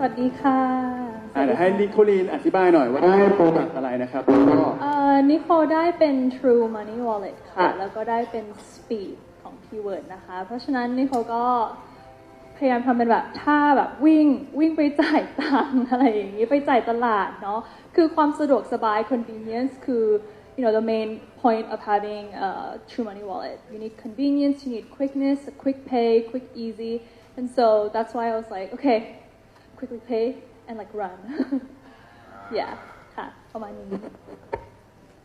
สวัสดีค่ะอะเดี๋ยวให้นิโคลีนอธิบายหน่อยว่าได้โปรดักต์อะไรนะครับแล้วก็เอ่อนิโคได้เป็น True Money Wallet ค่ะค่ะแล้วก็ได้เป็น Speed ของ Keyword นะคะ เพราะฉะนั้นนิโคก็พยายามทำเป็นแบบถ้าแบบวิ่งวิ่งไปจ่ายตังค์อะไรอย่างนี้ ไปจ่ายตลาดเนาะคือความสะดวกสบาย convenience คือ you know the main point of having a True Money Wallet you need convenience you need quickness a quick pay quick easy and so that's why I was like okay quickly pay and like run yeah ค่ะประมาณนี้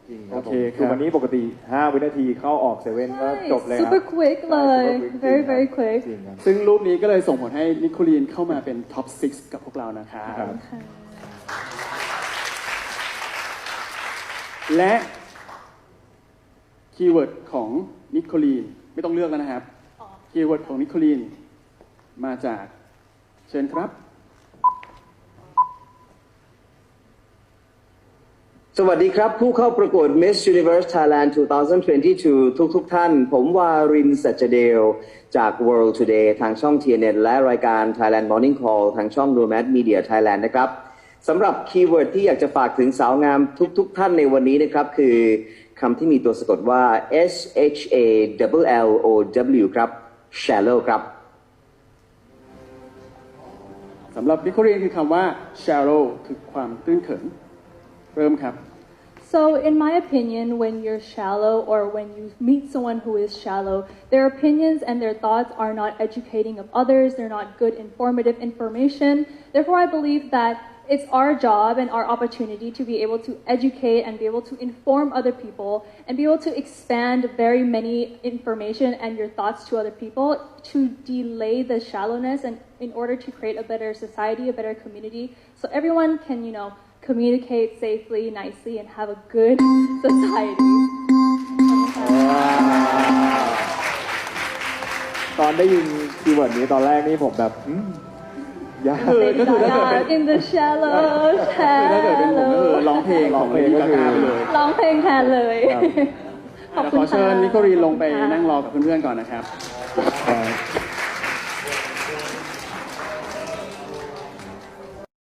จริงครับโอเคผมครับวันนี้ปกติ 5 วินาทีเข้าออกเซเว่นก็จบเลยครับ super quick เลยใช่ very super quick very จริง quick จริงครับ ซึ่งรูปนี้ก็เลยส่งผลให้นิโคลีนเข้ามาเป็นท็อป 6 กับพวกเรานะครับ ครับ ค่ะและคีย์เวิร์ดของนิโคลีนไม่ต้องเลือกแล้วนะครับ อ๋อ คีย์เวิร์ดของนิโคลีนมาจากเชิญครับ สวัสดีครับ ผู้เข้าประกวด Miss Universe Thailand 2022 ทุกทุกๆท่าน ผมวารินสัจเดล จาก World Today ทางช่อง TNN และรายการ Thailand Morning Call ทางช่อง Nomad Media Thailand นะครับสำหรับคีย์เวิร์ดที่อยากจะฝากถึงสาวงามทุกๆทท่านในวันนี้นะครับ คือคำที่มีตัวสะกดว่า S H A L L O W ครับ shallow ครับสำหรับนิโคลียนคือคำว่า shallow คือความตื้นเขิน เริ่มครับ So, in my opinion, when you're shallow or when you meet someone who is shallow, their opinions and their thoughts are not educating of others, they're not good, informative information. Therefore, I believe that it's our job and our opportunity to be able to educate and be able to inform other people and be able to expand very many information and your thoughts to other people to delay the shallowness and in order to create a better society, a better community, so everyone can, you know, communicate safely, nicely, and have a good society. ตอนได้ยินคีย์เวิร์ดนี้ตอนแรกนี่ผมแบบอืมยากคือก็คือถ้าเกิดเป็น in the shallow คือถ้าเกิดเป็นผมก็คือร้องเพลงของเลดี้กาก้าไปเลยร้องเพลงแทนเลย ครับ ขอบเดี๋ยวคุขณอเชิญค่ะนิโคลีนลงไปนั่งรอกับเพื่อนๆก่อนนะครับ เอ่อ